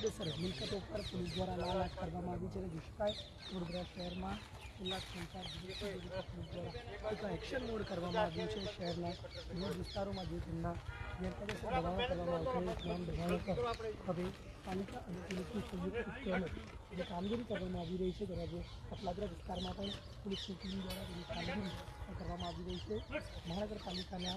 ગેરકાયદેસર મિલકતો પર પોલીસ દ્વારા લાલાટ કરવામાં આવી છે અને જોઈ શકાય વડોદરા શહેરમાં છેલ્લા ત્રણ ચાર દિવસથી જે રીતે પોલીસ દ્વારા એક એક્શન મોડ કરવામાં આવ્યું છે શહેરના વિવિધ વિસ્તારોમાં જે તેમના ગેરકાયદેસર દબાણો કરવામાં આવતા હોય તમામ દબાણો પર હવે પાલિકા અને પોલીસની સંયુક્ત ઉપક્રમે જે કામગીરી કરવામાં આવી રહી છે ત્યારે આજે કપલાદરા વિસ્તારમાં પણ પોલીસની ટીમ દ્વારા તેની કામગીરી કરવામાં આવી રહી છે મહાનગરપાલિકાના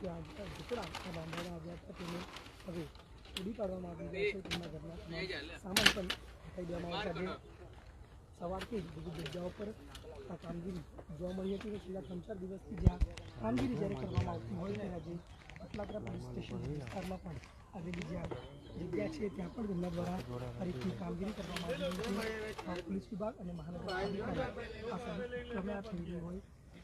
ત્યાં ઝૂંપડા આ બાંધવામાં આવ્યા હતા તેને હવે પૂરી પાડવામાં આવી રહ્યા છે તેમના ઘરના તમામ સામાન પણ હટાવી દેવામાં આવશે આજે સવારથી જ વિવિધ જગ્યાઓ પર આ કામગીરી જોવા મળી હતી અને છેલ્લા ત્રણ ચાર દિવસથી જ્યાં કામગીરી જ્યારે કરવામાં આવતી હોય ત્યારે આજે અટલાદરા પોલીસ સ્ટેશન વિસ્તારમાં પણ આવેલી જ્યાં જગ્યા છે ત્યાં પણ તેમના દ્વારા ફરીથી કામગીરી કરવામાં આવી રહી છે આ પોલીસ વિભાગ અને મહાનગરપાલિકાના આ સંયુક્ત ક્રમે આ થઈ રહ્યું હોય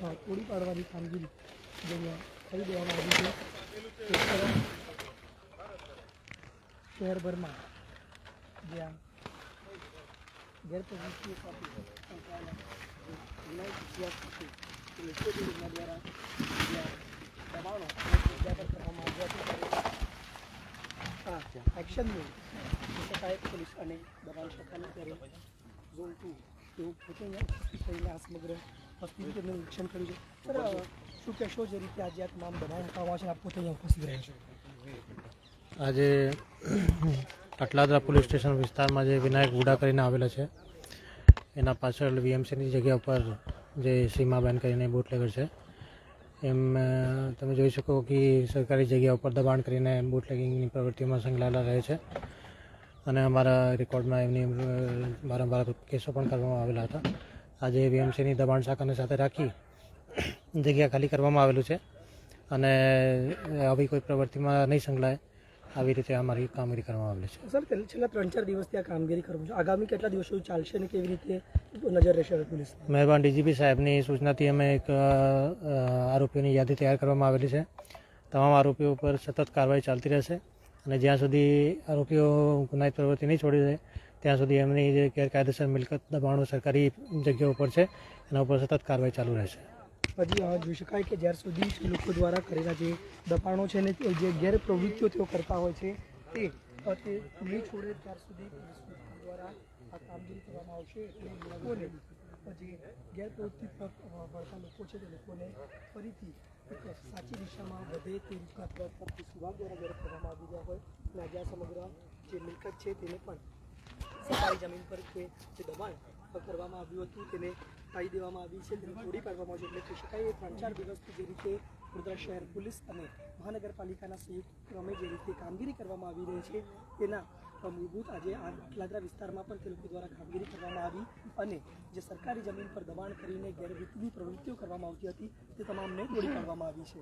અ, તોડી પાડવાની કામગીરી જે અહીંયા કરી દેવામાં આવી છે એક તરફ શહેરભરમાં જ્યાં ગેરપ્રવૃત્તિઓ સાથે સંકળાયેલા જે ગુનાહિત ઇતિહાસ છે તે લોકો જે એમના દ્વારા જ્યાં દબાણો અને જગ્યા પર કરવામાં આવ્યા છે ત્યારે આ એક્શનનું જોઈ શકાય પોલીસ અને દબાણ શાખાને ત્યારે ઝોન ટુ તેઓ પોતે અહીંયા ઉપસ્થિત રહીને આ સમગ્ર સ્થિતિ તેમનું નિરીક્ષણ કર્યું છે. શું કહેશો જે રીતે આજે આ તમામ દબાણ હટાવવા છે આપ પોતે અહીંયા ઉપસ્થિત રહ્યા છો? આજે અટલાદરા પોલીસ સ્ટેશન વિસ્તારમાં જે વિનાયક ગુડા કરીને આવેલા છે, એના પાછળ વીએમસીની જગ્યા ઉપર જે સીમાબેન કરીને બુટલેગર છે, એમ તમે જોઈ શકો કે સરકારી જગ્યા ઉપર દબાણ કરીને બુટલેગિંગની પ્રવૃત્તિમાં સંકળાયેલા રહે છે. અને અમારા રેકોર્ડમાં એમની વારંવાર કેસો પણ કરવામાં આવેલા હતા. આજે વીએમસીની દબાણ શાખાને સાથે રાખી જગ્યા ખાલી કરવામાં આવેલું છે અને આવી કોઈ પ્રવૃત્તિમાં નહીં સંકળાય આવી રીતે અમારી કામગીરી કરવામાં આવેલી છે. સર છેલ્લા- છેલ્લા ત્રણ ચાર દિવસથી આ કામગીરી કરું છું. આગામી કેટલા દિવસો ચાલશે અને કેવી રીતે નજર રહેશે પોલીસ મહેરબાન ડીજીપી સાહેબની સૂચનાથી અમે એક આરોપીઓની યાદી તૈયાર કરવામાં આવેલી છે. તમામ આરોપીઓ પર સતત કાર્યવાહી ચાલતી રહેશે. અને જ્યાં સુધી આરોપીઓ ગુનાહિત પ્રવૃત્તિ નહીં છોડી દે ત્યાં સુધી એમની જે ગેરકાયદેસર મિલકત દબાણો સરકારી જગ્યાઓ પર છે, એના ઉપર સતત કાર્યવાહી ચાલુ રહેશે. હજી જોઈ શકાય કે જ્યાર સુધી લોકો દ્વારા કરેલા જે દબાણો છે ને, જે ગેર પ્રવૃત્તિઓ તેઓ કરતા હોય છે, તે નહીં છોડે, ત્યાર સુધી દ્વારા આ કામગીરી કરવામાં આવશે. જે ગેરપ્રવૃત્તિ પર વળતા લોકો છે તે લોકોને ફરીથી સાચી દિશામાં વધે તે રીતના પ્રયત્ન સુધાર દ્વારા જ્યારે કરવામાં આવી રહ્યા હોય. અને આજે સમગ્ર જે મિલકત છે તેને પણ સરકારી જમીન પર કે જે દબાણ કરવામાં આવ્યું હતું તેને પાડી દેવામાં આવી છે તેને તોડી પાડવામાં આવ્યું એટલે કહી શકાય એ ત્રણ ચાર દિવસથી જે રીતે વડોદરા શહેર, પોલીસ અને મહાનગરપાલિકાના સંયુક્ત ક્રમે જે રીતે કામગીરી કરવામાં આવી રહી છે, તેના મૂળભૂત આજે આટલાદરા વિસ્તારમાં પણ તે લોકો દ્વારા કામગીરી કરવામાં આવી અને જે સરકારી જમીન પર દબાણ કરીને ગેરરીતિની પ્રવૃત્તિઓ કરવામાં આવતી હતી તે તમામને તોડી પાડવામાં આવી છે.